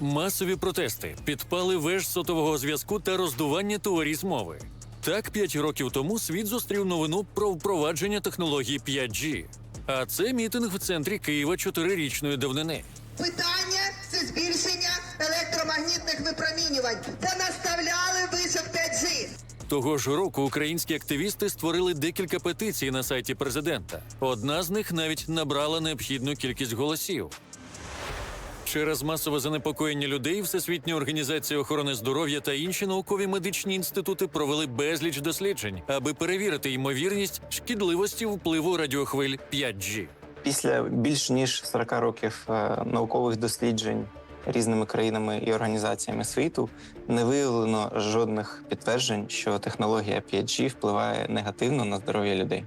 Масові протести, підпали веж сотового зв'язку та роздування теорій змови. Так, п'ять років тому світ зустрів новину про впровадження технології 5G. А це мітинг в центрі Києва чотирирічної давнини. Питання це збільшення електромагнітних випромінювань. Та наставляли вишок 5G. Того ж року українські активісти створили декілька петицій на сайті президента. Одна з них навіть набрала необхідну кількість голосів. Через масове занепокоєння людей Всесвітня організація охорони здоров'я та інші наукові медичні інститути провели безліч досліджень, аби перевірити ймовірність шкідливості впливу радіохвиль 5G. Після більш ніж 40 років е, наукових досліджень різними країнами і організаціями світу не виявлено жодних підтверджень, що технологія 5G впливає негативно на здоров'я людей.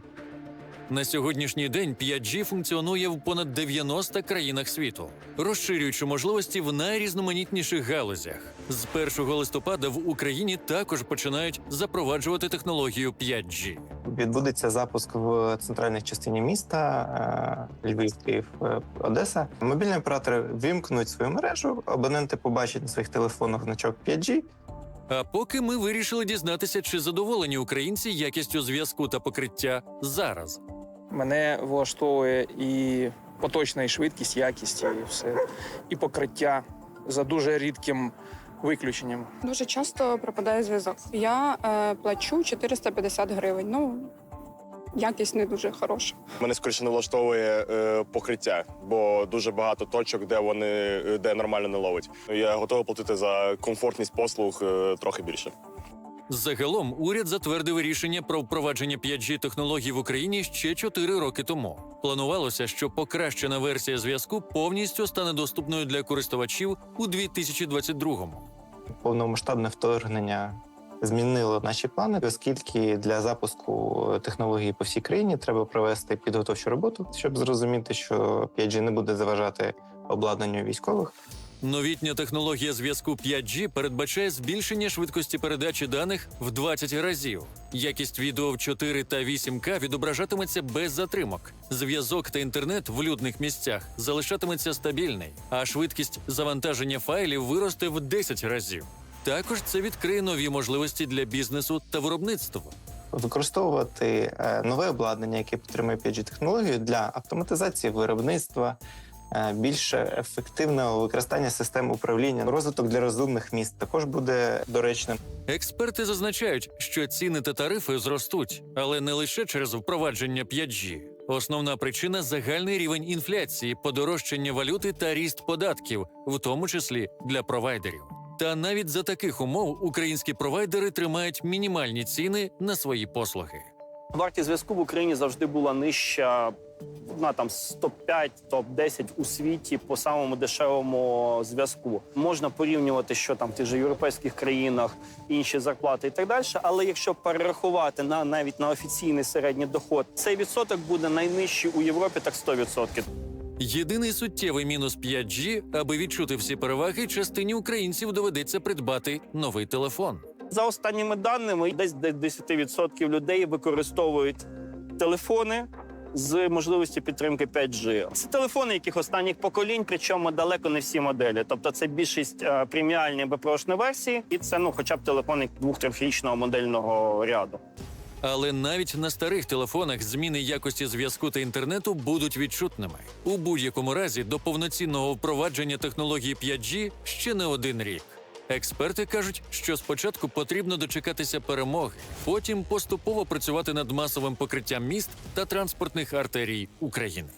На сьогоднішній день 5G функціонує в понад 90 країнах світу, розширюючи можливості в найрізноманітніших галузях. З 1 листопада в Україні також починають запроваджувати технологію 5G. Відбудеться запуск в центральній частині міста е, Львів, Київ, е, Одеса. Мобільні оператори вимкнуть свою мережу, абоненти побачать на своїх телефонах значок 5G, А поки ми вирішили дізнатися, чи задоволені українці якістю зв'язку та покриття зараз. Мене влаштовує і поточна і швидкість, якість, і все, і покриття за дуже рідким виключенням. Дуже часто пропадає зв'язок. Я е, плачу 450 гривень. Ну, якість не дуже хороша. Мене скоріше не влаштовує е, покриття, бо дуже багато точок, де вони де нормально не ловить. Я готовий платити за комфортність послуг е, трохи більше. Загалом уряд затвердив рішення про впровадження 5G технологій в Україні ще 4 роки тому. Планувалося, що покращена версія зв'язку повністю стане доступною для користувачів у 2022-му. повномасштабне вторгнення змінило наші плани, оскільки для запуску технології по всій країні треба провести підготовчу роботу, щоб зрозуміти, що 5G не буде заважати обладнанню військових. Новітня технологія зв'язку 5G передбачає збільшення швидкості передачі даних в 20 разів. Якість відео в 4 та 8К відображатиметься без затримок. Зв'язок та інтернет в людних місцях залишатиметься стабільний, а швидкість завантаження файлів виросте в 10 разів. Також це відкриє нові можливості для бізнесу та виробництва. Використовувати е, нове обладнання, яке підтримує 5G технологію для автоматизації виробництва, більш ефективного використання систем управління, розвиток для розумних міст також буде доречним. Експерти зазначають, що ціни та тарифи зростуть, але не лише через впровадження 5G. Основна причина загальний рівень інфляції, подорожчання валюти та ріст податків, в тому числі для провайдерів. Та навіть за таких умов українські провайдери тримають мінімальні ціни на свої послуги. Вартість зв'язку в Україні завжди була нижча на там з топ-5, топ-10 у світі по самому дешевому зв'язку. Можна порівнювати, що там в тих же європейських країнах, інші зарплати і так далі. Але якщо перерахувати на навіть на офіційний середній доход, цей відсоток буде найнижчий у Європі, так 100%. Єдиний суттєвий мінус 5G, аби відчути всі переваги, частині українців доведеться придбати новий телефон. За останніми даними, десь до 10% людей використовують телефони з можливістю підтримки 5G. Це телефони, яких останніх поколінь, причому далеко не всі моделі. Тобто це більшість е, преміальні БПОшні версії, і це ну, хоча б телефони двох-трьохрічного модельного ряду. Але навіть на старих телефонах зміни якості зв'язку та інтернету будуть відчутними. У будь-якому разі до повноцінного впровадження технології 5G ще не один рік. Експерти кажуть, що спочатку потрібно дочекатися перемоги, потім поступово працювати над масовим покриттям міст та транспортних артерій України.